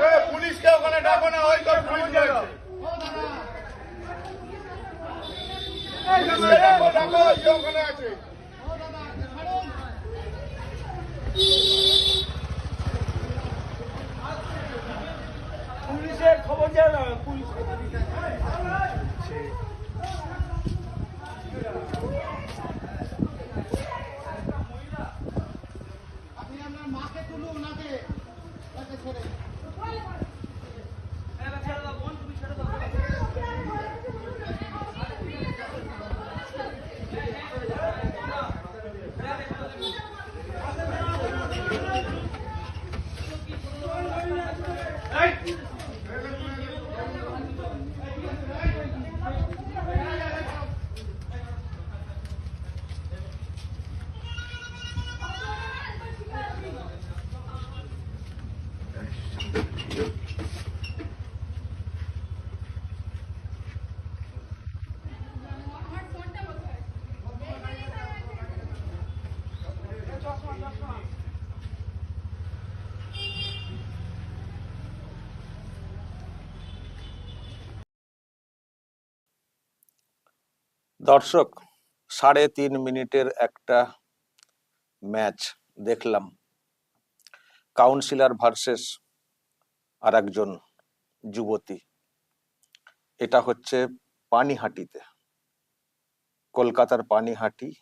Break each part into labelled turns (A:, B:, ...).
A: এ, পুলিশকে ওখানে ডাকো না ওই তোর পুলিশ আছে পুলিশকে ডাকো ডাকো ওই যে ওখানে আছে
B: পুলিশের খবর দেয় না পুলিশ
C: আপনি আপনার মাকে তুলুন নাকে তাকে ছেড়ে
D: দর্শক, সাড়ে তিন মিনিটের একটা ম্যাচ দেখলাম। কাউন্সিলর ভার্সেস আর একজন যুবতী। এটা হচ্ছে পানিহাটিতে। কলকাতার পানিহাটি।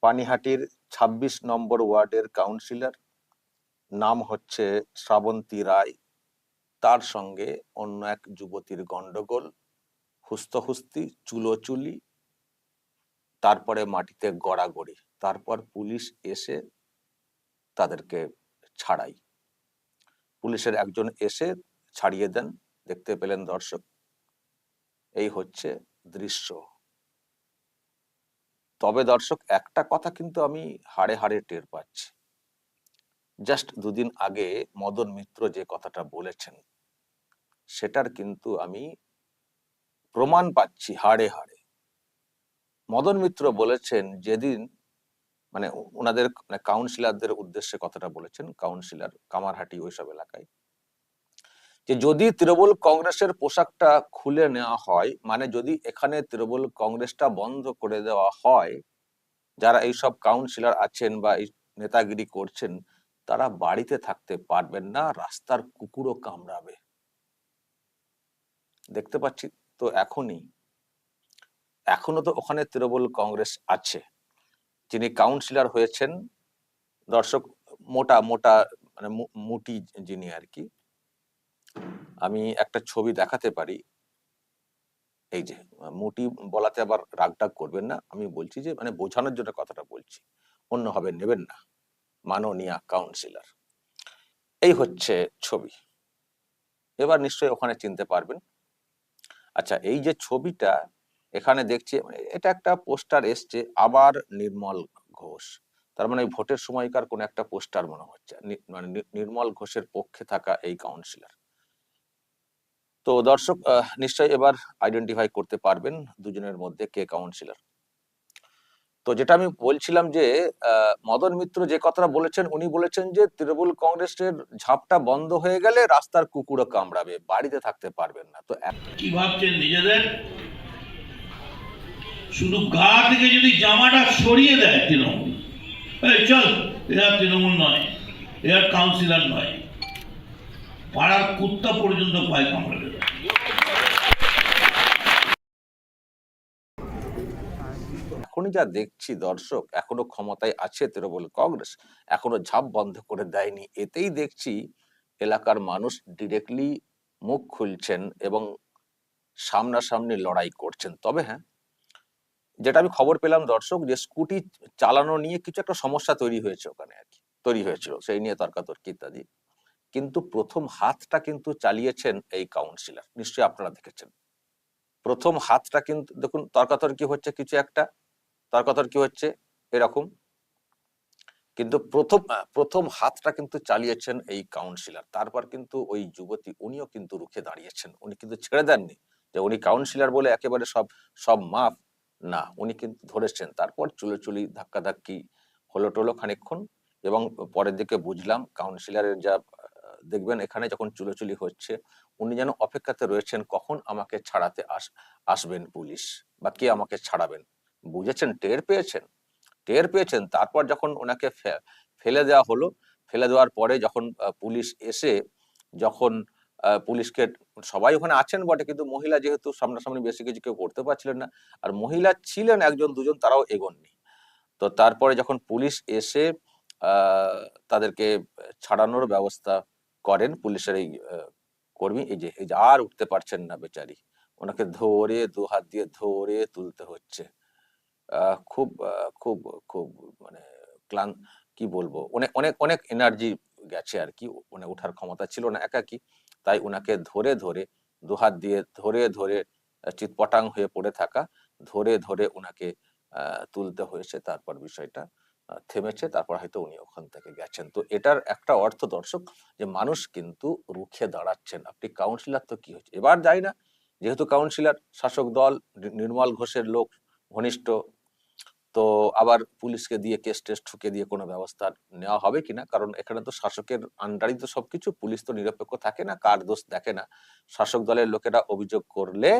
D: পানিহাটির ২৬ নম্বর ওয়ার্ডের কাউন্সিলর। নাম হচ্ছে শ্রাবন্তী রায়। তার সঙ্গে অন্য এক যুবতীর গন্ডগোল হুস্তহুস্তি চুলোচুলি, তারপরে মাটিতে গড়াগড়ি। তারপর পুলিশ এসে তাদেরকে ছাড়াই। পুলিশের একজন এসে ছাড়িয়ে দেন, দেখতে পেলেন দর্শক। এই হচ্ছে দৃশ্য। তবে দর্শক, একটা কথা কিন্তু আমি হাড়ে হাড়ে টের পাচ্ছি। জাস্ট দুদিন আগে মদন মিত্র যে কথাটা বলেছেন, সেটার কিন্তু আমি প্রমাণ পাচ্ছি হাড়ে হাড়ে। মদন মিত্র বলেছেন যেদিন মানে ওনাদের মানে কাউন্সিলরদের উদ্দেশ্যে কথাটা বলেছেন কাউন্সিলর কামারহাটি ওইসব এলাকায়, যে যদি তৃণমূল কংগ্রেসের পোশাকটা খুলে নেওয়া হয় মানে যদি এখানে তৃণমূল কংগ্রেসটা বন্ধ করে দেওয়া হয়, যারা এইসব কাউন্সিলর আছেন বা এই নেতাগিরি করছেন, তারা বাড়িতে থাকতে পারবেন না, রাস্তার কুকুরও কামড়াবে। দেখতে পাচ্ছি তো এখনই এখনও তো ওখানে তৃণমূল কংগ্রেস আছে। যিনি কাউন্সিলর হয়েছেন, দর্শক, মোটা মোটা মানে মুটি যিনি আর কি, আমি একটা ছবি দেখাতে পারি। এই যে, মুটি বলাতে আবার রাগটাগ করবেন না, আমি বলছি যে মানে বোঝানোর জন্য কথাটা বলছি অন্যভাবে নেবেন না, মাননীয়া কাউন্সিলর এই হচ্ছে ছবি। এবার নিশ্চয়ই ওখানে চিনতে পারবেন আচ্ছা এই যে ছবিটা এখানে দেখছি মানে এটা একটা পোস্টার এসছে আবার নির্মল ঘোষ। তার মানে এই ভোটের সময়কার কোন একটা পোস্টার মনে হচ্ছে মানে নির্মল ঘোষের পক্ষে থাকা এই কাউন্সিলর তো দর্শক নিশ্চয়ই এবার আইডেন্টিফাই করতে পারবেন দুজনের মধ্যে কে কাউন্সিলর তো যেটা আমি বলছিলাম যে মদন মিত্র যে কথাটা বলেছেন, উনি বলেছেন যে, তৃণমূল কংগ্রেসের ঝাপটা বন্ধ হয়ে গেলে রাস্তার কুকুরও কামড়াবে, বাড়িতে থাকতে পারবেন না। তো
B: কি ভাবছেন নিজেদের? শুধু গা থেকে যদি জামাটা সরিয়ে দেয় তৃণমূল। এই, চল এরা তৃণমূল নয় এরা কাউন্সিলর নয়। পাড়ার কুত্তা পর্যন্ত পায় কামড়ে
D: এখনই যা দেখছি দর্শক, এখনও ক্ষমতায় আছে তৃণমূল কংগ্রেস, এখনও ঝাপ বন্ধ করে দেয়নি। এতেই দেখছি এলাকার মানুষ ডিরেক্টলি মুখ খুলছেন এবং সামনাসামনি লড়াই করছেন। তবে হ্যাঁ যেটা আমি খবর পেলাম দর্শক যে স্কুটি চালানো নিয়ে কিছু একটা সমস্যা তৈরি হয়েছে ওখানে আর কি, তৈরি হয়েছিল সেই নিয়ে তর্কাতর্কি ইত্যাদি। কিন্তু প্রথম হাতটা কিন্তু চালিয়েছেন এই কাউন্সিলর নিশ্চয়ই আপনারা দেখেছেন। প্রথম হাতটা কিন্তু, দেখুন তর্কাতর্কি হচ্ছে কিছু একটা তর্কাতর্কি হচ্ছে? এরকম। কিন্তু প্রথম প্রথম হাতটা কিন্তু চালিয়েছেন এই কাউন্সিলর তারপর কিন্তু ওই যুবতী, উনিও কিন্তু রুখে দাঁড়িয়েছেন। উনি কিন্তু ছেড়ে দেননি যে উনি কাউন্সিলর বলে একেবারে সব সব মাফ। না, উনি কিন্তু ধরেছেন। তারপর চুলো চুলোচুলি ধাক্কাধাক্কি হলো টলো খানিকক্ষণ এবং পরের দিকে বুঝলাম কাউন্সিলরের যা দেখবেন এখানে যখন চুলোচুলি হচ্ছে, উনি যেন অপেক্ষাতে রয়েছেন কখন আমাকে ছাড়াতে আস, আসবেন পুলিশ বা কে আমাকে ছাড়াবেন। বুঝেছেন, টের পেয়েছেন? টের পেয়েছেন, তারপর যখন ওনাকে ফেলে দেওয়া হলো, ফেলে দেওয়ার পরে যখন পুলিশ এসে যখন পুলিশকে সবাই ওখানে আছেন বটে, কিন্তু মহিলা যেহেতু সামনাসামনি বেশি কিছু কেউ করতে পারছিলেন না, আর মহিলা ছিলেন একজন, দুজন, তারাও এগোননি। তো তারপরে যখন পুলিশ এসে তাদেরকে ছাড়ানোর ব্যবস্থা করেন, পুলিশের এই কর্মী, এই যে এই যে, আর উঠতে পারছেন না বেচারি। ওনাকে ধরে দু হাত দিয়ে ধরে তুলতে হচ্ছে। খুব খুব খুব মানে ক্লান্ত কি বলব? অনেক অনেক অনেক এনার্জি গেছে আর কি মানে ওঠার ক্ষমতা ছিল না একাকি। তাই ওনাকে ধরে ধরে, দুহাত দিয়ে ধরে ধরে চিৎপটাং হয়ে পড়ে থাকা, ধরে ধরে ওনাকে তুলতে হয়েছে। তারপর বিষয়টা থেমেছে, তারপর হয়তো উনি ওখান থেকে গেছেন। তো এটার একটা অর্থ দর্শক, যে মানুষ কিন্তু রুখে দাঁড়াচ্ছেন। আপনি কাউন্সিলর তো কি হচ্ছে এবার যাই না, যেহেতু কাউন্সিলর শাসক দল নির্মল ঘোষের লোক, ঘনিষ্ঠ তো আবার পুলিশকে দিয়ে কেস টেস্ট ঠুকে দিয়ে কোনো ব্যবস্থা নেওয়া হবে কিনা? কারণ এখানে তো শাসকের আন্ডারই তো সবকিছু, পুলিশ তো নিরপেক্ষ থাকে না, কার দোষ দেখে না। শাসক দলের লোকেরা অভিযোগ করলে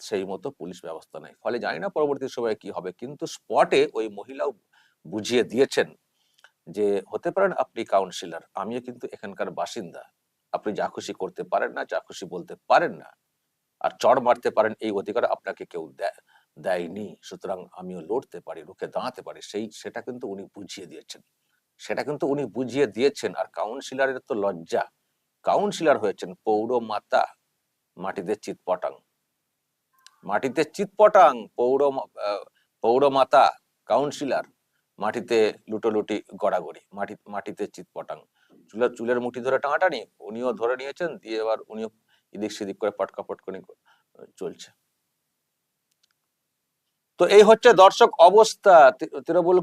D: সেই মতো পুলিশ ব্যবস্থা নেয়। ফলে জানি না পরবর্তী সময়ে কি হবে, কিন্তু স্পটে ওই মহিলাও বুঝিয়ে দিয়েছেন যে, হতে পারেন আপনি কাউন্সিলর আমিও কিন্তু এখানকার বাসিন্দা। আপনি যা খুশি করতে পারেন না, যা খুশি বলতে পারেন না। আর চড় মারতে পারেন, এই অধিকার আপনাকে কেউ দেয় দেয়নি সুতরাং আমিও লড়তে পারি রুখে দাঁড়াতে পারি সেই সেটা কিন্তু উনি বুঝিয়ে দিয়েছেন। সেটা কিন্তু উনি বুঝিয়ে দিয়েছেন আর কাউন্সিলরের তো লজ্জা। কাউন্সিলার হয়েছেন পৌর মাতা মাটিতে চিৎপটাং। মাটিতে চিৎপটাং পৌর মা- আহ, পৌরমাতা কাউন্সিলর মাটিতে লুটোলুটি গড়াগড়ি মাটি মাটিতে চিৎপটাং। চুলের চুলের মুঠি ধরে টানাটানি উনিও ধরে নিয়েছেন দিয়ে এবার উনিও এদিক সেদিক করে পটকা পটকনি চলছে। তো এই হচ্ছে দর্শক অবস্থা তৃণমূল